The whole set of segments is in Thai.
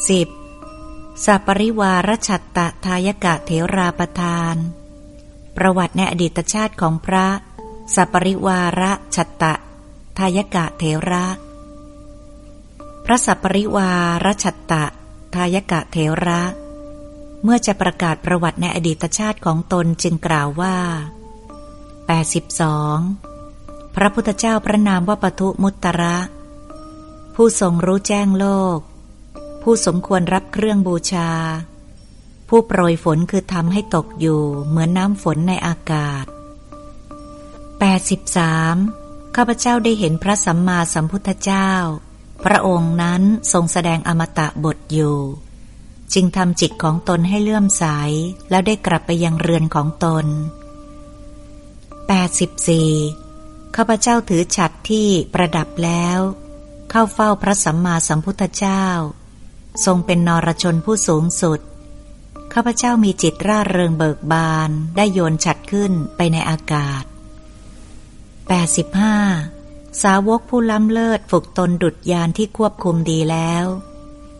10. สัปริวารชัตตะทายกะเถราประทาน ประวัติในอดีตชาติของพระสัปริวารชัตตะทายกะเถระ พระสัปริวารชัตตะทายกะเถระ เมื่อจะประกาศประวัติในอดีตชาติของตนจึงกล่าวว่า 82. พระพุทธเจ้าพระนามว่าปทุมุตตระ ผู้ทรงรู้แจ้งโลก ผู้สมควรรับเครื่องบูชา ผู้โปรยฝนคือทำให้ตกอยู่เหมือนน้ำฝนในอากาศ 83. ข้าพเจ้าได้เห็นพระสัมมาสัมพุทธเจ้า พระองค์นั้นทรงแสดงอมตะบทอยู่จึงทำจิตของตนให้เลื่อมใส แล้วได้กลับไปยังเรือนของตน 84. ข้าพเจ้าถือฉัดที่ประดับแล้ว เข้าเฝ้าพระสัมมาสัมพุทธเจ้า ทรงเป็นนรชนผู้สูงสุด ข้าพเจ้ามีจิตร่าเริงเบิกบานได้โยนฉัดขึ้นไปในอากาศ 85. สาวกผู้ล้ำเลิศฝึกตนดุดยานที่ควบคุมดีแล้ว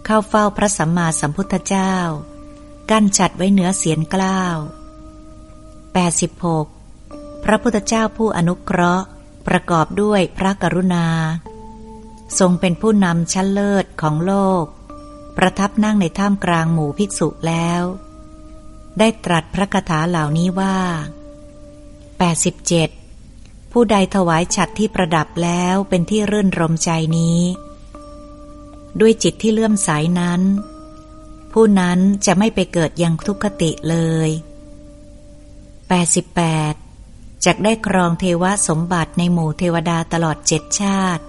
เข้าเฝ้าพระสัมมาสัมพุทธเจ้า กั้นฉัดไว้เหนือเสียนกล้าว 86. พระพุทธเจ้าผู้อนุเคราะห์ประกอบด้วยพระกรุณา ทรงเป็นผู้นำชั้นเลิศของโลก ประทับนั่งในท่ามกลางหมู่ภิกษุแล้ว ได้ตรัสพระคาถาเหล่านี้ว่า 87 ผู้ใดถวายฉัดที่ประดับแล้วเป็นที่รื่นรมใจนี้ ด้วยจิตที่เลื่อมใสนั้น ผู้นั้นจะไม่ไปเกิดยังทุกขติเลย 88จักได้ครองเทวสมบัติในหมู่เทวดาตลอดเจ็ดชาติ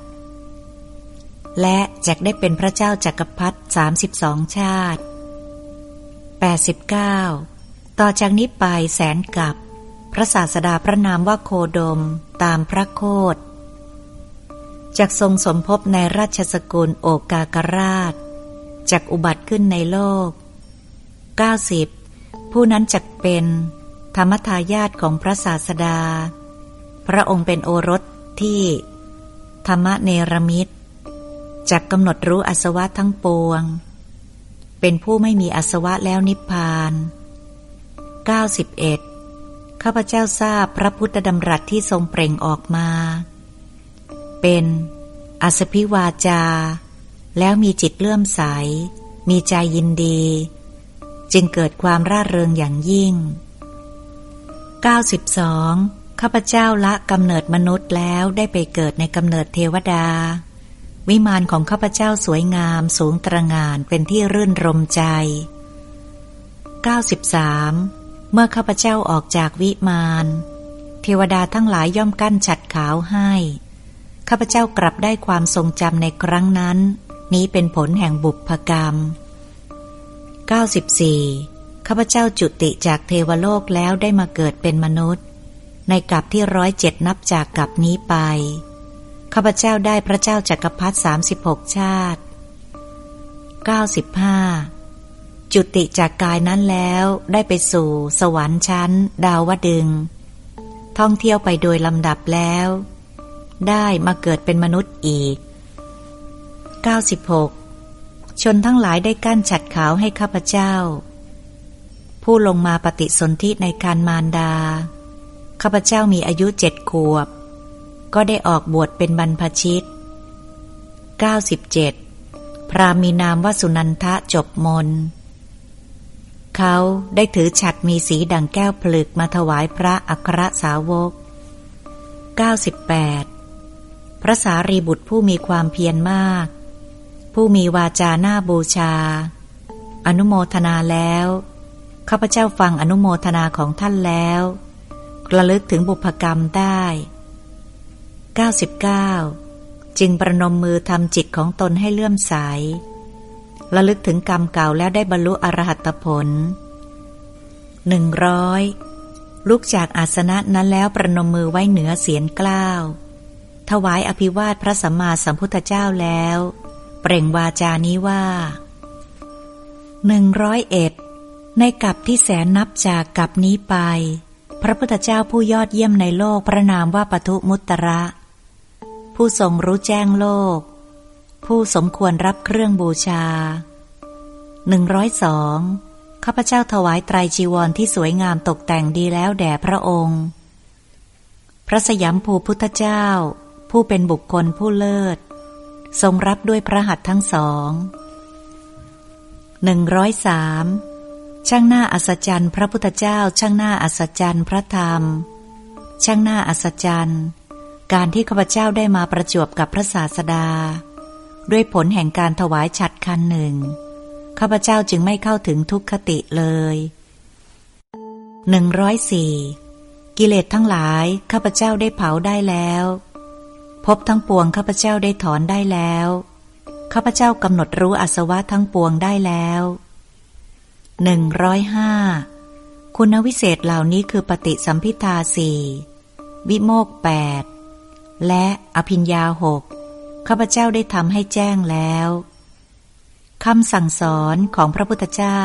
และจักได้เป็นพระเจ้าจักรพรรดิสามสิบสองชาติ 89 ต่อจากนี้ไปแสนกับ พระศาสดาพระนามว่าโคดมตามพระโคดจากทรงสมภพในราชสกุลโอกากราชจากอุบัติขึ้นในโลก 90 ผู้นั้นจักเป็นธรรมทายาทของพระศาสดา พระองค์เป็นโอรสที่ธรรมเนรมิตร จักกำหนดรู้อสวะทั้งปวง เป็นผู้ไม่มีอสวะแล้วนิพพาน 91 ข้าพเจ้าทราบพระพุทธดำรัสที่ทรงเปล่งออกมา เป็นอสพิวาจา แล้วมีจิตเลื่อมใส มีใจยินดี จึงเกิดความร่าเริงอย่างยิ่ง 92. ข้าพเจ้าละกำเนิดมนุษย์แล้วได้ไปเกิดในกำเนิดเทวดา วิมานของข้าพเจ้าสวยงามสูงตระงานเป็นที่รื่นรมใจ 93. เมื่อข้าพเจ้าออกจากวิมาน เทวดาทั้งหลายย่อมกั้นฉัดขาวให้ ข้าพเจ้ากลับได้ความทรงจำในครั้งนั้น นี้เป็นผลแห่งบุพกรรม 94. ข้าพเจ้าจุติจากเทวโลกแล้วได้มาเกิดเป็นมนุษย์ ในกลับที่ร้อยเจ็ดนับจากกลับนี้ไป ข้าพเจ้าได้พระเจ้าจากักรพรรดิสามสิบหกชาติ 95. จุติจากกายนั้นแล้วได้ไปสู่สวรรค์ชั้น ดาวดึง ท่องเที่ยวไปโดยลำดับแล้ว ได้มาเกิดเป็นมนุษย์อีก 96 ชนทั้งหลายได้กั้นฉัดขาวให้ข้าพเจ้า ผู้ลงมาปฏิสนธิในการมารดา ข้าพเจ้ามีอายุเจ็ดขวบ ก็ได้ออกบวชเป็นบรรพชิต 97 พรามีนามว่าสุนันทะจบมน เขาได้ถือฉัดมีสีดังแก้วผลึกมาถวายพระอัครสาวก 98. พระสารีบุตรผู้มีความเพียรมาก ผู้มีวาจาหน้าบูชา อนุโมทนาแล้วข้าพเจ้าฟังอนุโมทนาของท่านแล้ว ระลึกถึงบุพกรรมได้ 99. จึงประนมมือทำจิตของตนให้เลื่อมใสระลึกถึงกรรมเก่าแล้วได้บรรลุอรหัตผลหนึ่งร้อยลุกจากอาสนะนั้นแล้วประนมมือไว้เหนือเสียนกล้าว ถวายอภิวาทพระสัมมาสัมพุทธเจ้าแล้ว เปล่งวาจานี้ว่าหนึ่งร้อยเอ็ดในกับที่แสนนับจากกับนี้ไป พระพุทธเจ้าผู้ยอดเยี่ยมในโลกพระนามว่าปทุมุตระ ผู้ทรงรู้แจ้งโลก ผู้สมควรรับเครื่องบูชาหนึ่งร้อยสองข้าพเจ้าถวายไตรจีวรที่สวยงามตกแต่งดีแล้วแด่พระองค์ พระสยามภูพุทธเจ้า ผู้เป็นบุคคลผู้เลิศ ทรงรับด้วยพระหัตถ์ทั้งสองหนึ่งร้อยสามช่างหน้าอัศจรรย์ พระพุทธเจ้า ช่างหน้าอัศจรรย์พระธรรม ช่างหน้าอัศจรรย์ การที่ข้าพเจ้าได้มาประจวบกับพระศาสดา ด้วยผลแห่งการถวายฉัดคันหนึ่งข้าพเจ้าจึงไม่เข้าถึงทุกขติเลยหนึ่งร้อยสี่กิเลสทั้งหลายข้าพเจ้าได้เผาได้แล้วพบทั้งปวงข้าพเจ้าได้ถอนได้แล้วข้าพเจ้ากำหนดรู้อสวะทั้งปวงได้แล้วหนึ่งร้อยห้าคุณวิเศษเหล่านี้คือปฏิสัมพิทาสี่วิโมกแปด และอภิญญาหกข้าพเจ้าได้ทำให้แจ้งแล้วคำสั่งสอนของพระพุทธเจ้า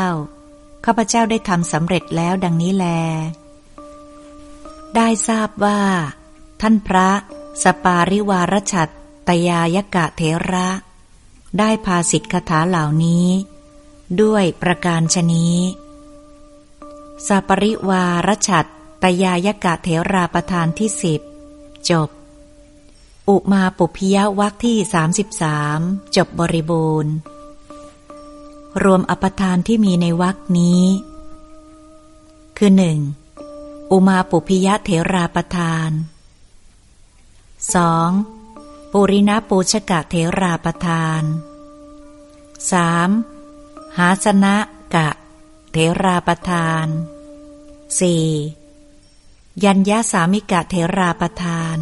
ข้าพเจ้าได้ทำสำเร็จแล้วดังนี้แล ได้ทราบว่า ท่านพระสปาริวารชัดตยายกะเถระ ได้พาสิทธิคาถาเหล่านี้ ด้วยประการชนี้สปริวารชัดตยายกะเถราประธานที่สิบจบ อุมาปุพิยวักที่สามสิบสามจบบริบูรณ์ รวมอปทานที่มีในวรคนี้ คือหนึ่งอุมาปุพิยะเถราประทาน 2. ปุรินาปูชกะเถราประทาน 3. หาสนะกะ เถราประทาน 4. ยัญญาสามิกะเถราประทาน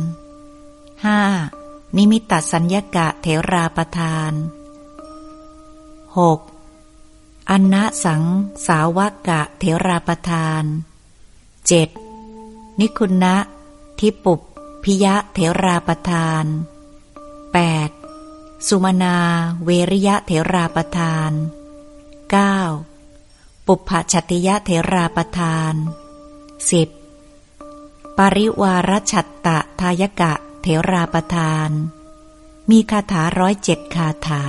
5. นิมิตตสัญญกะเถราประทาน 6. อันนะสังสาวกะเถราประทานเจ็ดนิคุณะทิปุบพิยะเถราประทานแปดสุมนาเวริยะเถราประทานเก้าปุพพชัติยะเถราประทานสิบปริวารชัตตะทายกะ เถราประทาน มีคาถาร้อยเจ็ดคาถา